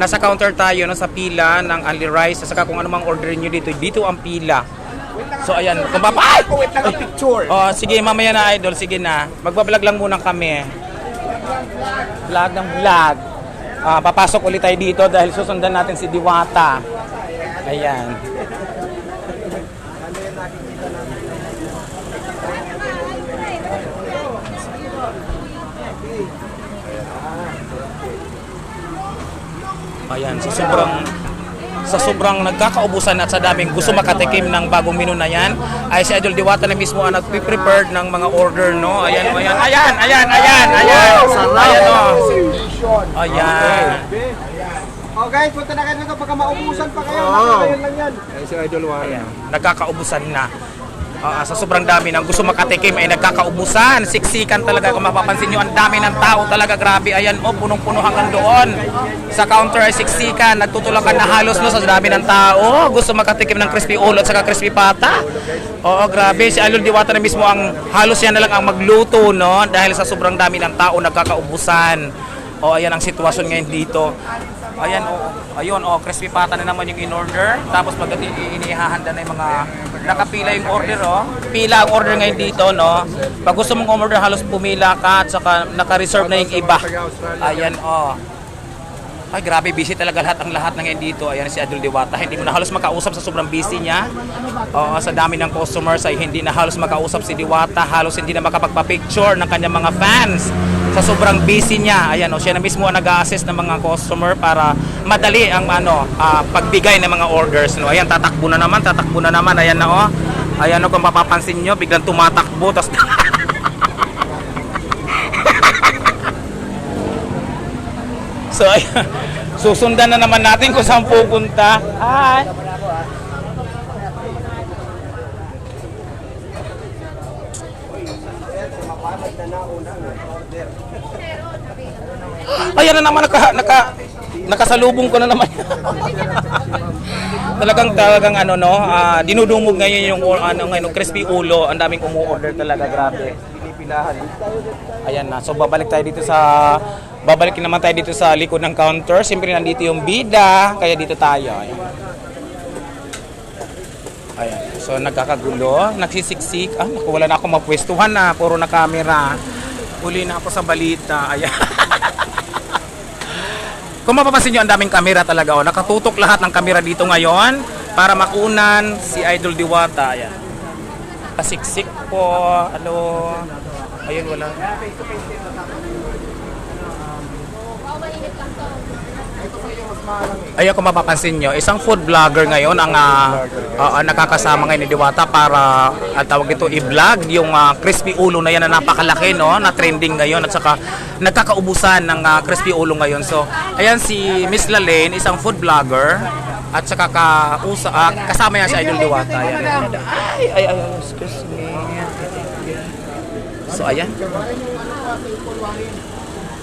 nasa counter tayo no, sa pila ng Ali Rice. Saka kung ano mang order nyo dito, dito ang pila. So ayan, kung papa... Ay! Wait lang ang picture. Oh, sige, mamaya na idol, sige na. Magbablog lang muna kami. Vlog ng vlog. Ah, papasok ulit tayo dito dahil susundan natin si Diwata. Ayan. Ayan, sa sobrang sa sobrang nagkakaubusan at sa daming gusto makatikim ng bagong menu na yan, ay si Idol Diwata na mismo ang nagpe-prepared ng mga order, no? Ayan, ayan, ayan, ayan, ayan, ayan, ayan, oh. Ayan. Oh guys, punta na kayo dito pagka maubusan pa kayo. Oo. Nakakayon lang yan. Ay, si Idol Warren. Nagkakaubusan na. Ah, sa sobrang dami ng gusto makatikim ay nagkakaubusan. Siksikan talaga kung mapapansin nyo. Ang dami ng tao talaga. Grabe. Ayan, oh, punong-puno hanggang doon. Sa counter ay siksikan. Nagtutulakan na halos no, sa dami ng tao. Gusto makatikim ng crispy ulo at saka crispy pata. Oo, grabe. Si Alol Diwata na mismo ang halos yan na lang ang magluto, no? Dahil sa sobrang dami ng tao nagkakaubusan. O, ayan ang sitwasyon ngayon dito. Ayan, oh, ayun, oh, crispy pata na naman yung in-order. Tapos pagdating inihahanda na yung mga nakapila yung order, oh. Pila ang order ngayon dito, no. Pag gusto mong order, halos pumila ka at saka naka-reserve na yung iba. Ayan, oh. Ay, grabe, busy talaga lahat ang lahat na ngayon dito. Ayan si Adol Diwata. Hindi mo na halos makausap sa sobrang busy niya. Oo, sa dami ng customers ay hindi na halos makausap si Diwata. Halos hindi na makapagpa-picture ng kanyang mga fans. Sa sobrang busy niya. Ayan, oh, siya na mismo ang nag-assist ng mga customer para madali ang ano, ah, pagbigay ng mga orders. No? Ayan, tatakbo na naman, tatakbo na naman. Ayan na, oh. Ayan, oh, kung mapapansin nyo, biglang tumatakbo. Tapos So, ayan. Susundan na naman natin kung saan pupunta. Hi! Ayan na naman, naka, naka, nakasalubong ko na naman. talagang talagang ano no, ah, dinudumog ngayon yung ano ngayon, crispy ulo. Ang daming umu-order talaga, grabe. Pinipilahan. Ayan na. So babalik tayo dito sa babalik naman tayo dito sa likod ng counter. Siyempre nandito yung bida, kaya dito tayo. Ayan. Ayan. So nagkakagulo, nagsisiksik. Ah, naku, wala na ako mapwestuhan na, puro na camera. Huli na ako sa balita. Ayan. Kung mapapansin nyo, ang daming kamera talaga. Oh. Nakatutok lahat ng kamera dito ngayon para makunan si Idol Diwata. Ayan. Pasiksik po. Ano. Ayun, wala. Ayun kung mapapansin nyo, isang food vlogger ngayon ang ah, ah, nakakasama ngayon ni Diwata para at tawag ito i-vlog yung ah, crispy ulo na yan na napakalaki no, na trending ngayon at saka nagkakaubusan ng ah, crispy ulo ngayon. So, ayan si Miss Lalaine, isang food vlogger at saka ka, usa, ah, kasama yan si Idol Diwata. Ayan. Ay, ay, ay, excuse me. So, ayan.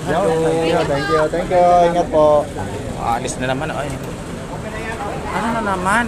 Thank you, thank you, thank you. Ingat po. Alis na naman. Ay. Ano na naman?